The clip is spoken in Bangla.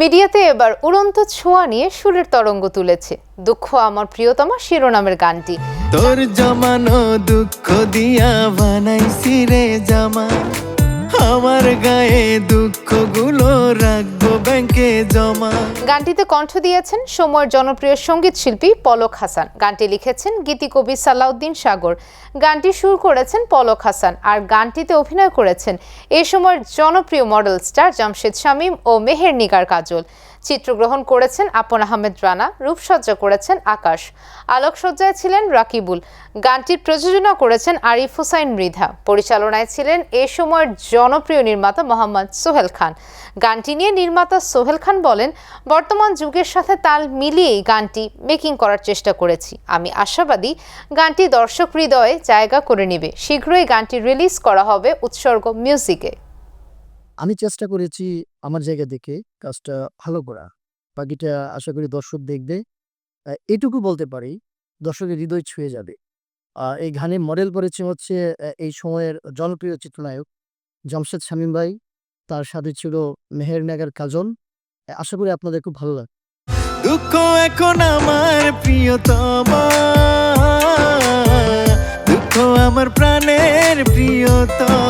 মিডিয়াতে এবার উড়ন্ত ছোঁয়া নিয়ে সুরের তরঙ্গ তুলেছে। দুঃখ আমার প্রিয়তমা শিরোনামের গানটি। তোর জমানো দুঃখ দিয়া বানাইছি রে জামা। আমার গায়ে দুঃখগুলো রাখব ব্যাংকে জমা। গানটিতে কণ্ঠ দিয়েছেন সময়ের জনপ্রিয় সংগীত শিল্পী পলক হাসান। গানটি লিখেছেন গীতিকবি সালাউদ্দিন সাগর। গানটি সুর করেছেন পলক হাসান আর গানটিতে অভিনয় করেছেন এ সময়ের জনপ্রিয় মডেল স্টার জামশেদ শামীম ও মেহের নিগার কাজল। চিত্রগ্রহণ করেছেন আপন আহমেদ রানা, রূপসজ্জা করেছেন আকাশ। আলোকসজ্জায় ছিলেন রাকিবুল। গানটির প্রযোজনা করেছেন আরিফ হুসাইন মৃধা। পরিচালনায় ছিলেন এ সময়ের জনপ্রিয় নির্মাতা মোহাম্মদ সোহেল খান। গানটি নিয়ে নির্মাতা সোহেল খান বলেন, বর্তমান যুগের সাথে তাল মিলিয়েই গানটি মেকিং করার চেষ্টা করেছি। আমি আশাবাদী গানটি দর্শক হৃদয়ে জায়গা করে নেবে। শীঘ্রই গানটি রিলিজ করা হবে উৎসর্গ মিউজিকে। আমি চেষ্টা করেছি আমার জায়গা থেকে কাজটা ভালো করা। বাকিটা আশা করি দর্শক দেখবে। এটুকু বলতে পারি, দর্শকের হৃদয় ছুঁয়ে যাবে। এই গানে মডেল করেছে হচ্ছে এই সময়ের জনপ্রিয় চিত্রনায়ক জামশেদ শামীম ভাই। তার সাথে ছিল মেহের নাগার কাজল। আশা করি আপনাদের খুব ভালো লাগে দুঃখ এখন আমার প্রিয়তমা। দুঃখ আমার প্রাণের প্রিয়তমা।